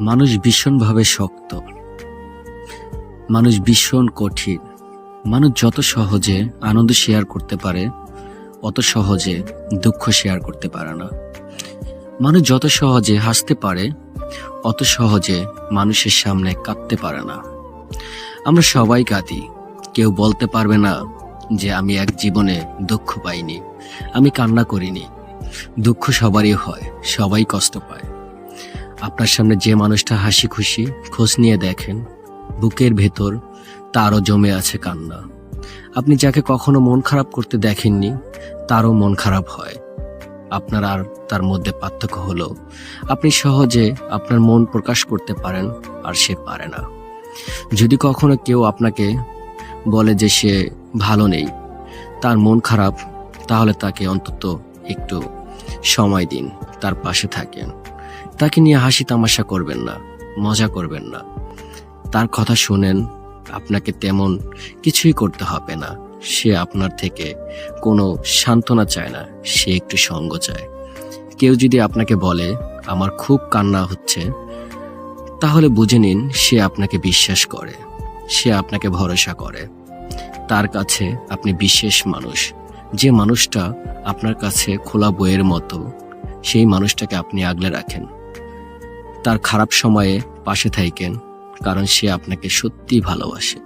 মানুষ ভীষণভাবে শক্ত। মানুষ ভীষণ কঠিন। মানুষ যত সহজে আনন্দ শেয়ার করতে পারে, অত সহজে দুঃখ শেয়ার করতে পারে না। মানুষ যত সহজে হাসতে পারে, অত সহজে মানুষের সামনে কাঁদতে পারে না। আমরা সবাই কাঁদি। কেউ বলতে পারবে না যে আমি এক জীবনে দুঃখ পাইনি, আমি কান্না করিনি। দুঃখ সবারই হয়, সবাই কষ্ট পায়। আপনার সামনে যে মানুষটা হাসি খুশি, খোঁজ নিয়ে দেখেন, বুকের ভেতর তারও জমে আছে কান্না। আপনি যাকে কখনো মন খারাপ করতে দেখেননি, তারও মন খারাপ হয়। আপনার আর তার মধ্যে পার্থক্য হলো, আপনি সহজে আপনার মন প্রকাশ করতে পারেন আর সে পারে না। যদি কখনো কেউ আপনাকে বলে যে সে ভালো নেই, তার মন খারাপ, তাহলে তাকে অন্তত একটু সময় দিন, তার পাশে থাকেন। তাকে নিয়ে হাসি তামাশা করবেন না, মজা করবেন না। তার কথা শুনেন, আপনাকে তেমন কিছুই করতে হবে না। সে আপনার থেকে কোনো সান্ত্বনা চায় না, সে একটু সঙ্গ চায়। কেউ যদি আপনাকে বলে, আমার খুব কান্না হচ্ছে, তাহলে বুঝে নিন সে আপনাকে বিশ্বাস করে, সে আপনাকে ভরসা করে। তার কাছে আপনি বিশেষ মানুষ। যে মানুষটা আপনার কাছে খোলা বইয়ের মতো সেই মানুষটাকে আপনি আগলে রাখেন। তার খারাপ সময়ে পাশে থাকেন, কারণ সে আপনাকে সত্যি ভালোবাসে,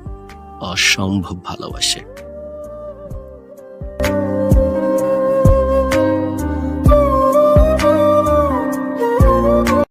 অসম্ভব ভালোবাসে।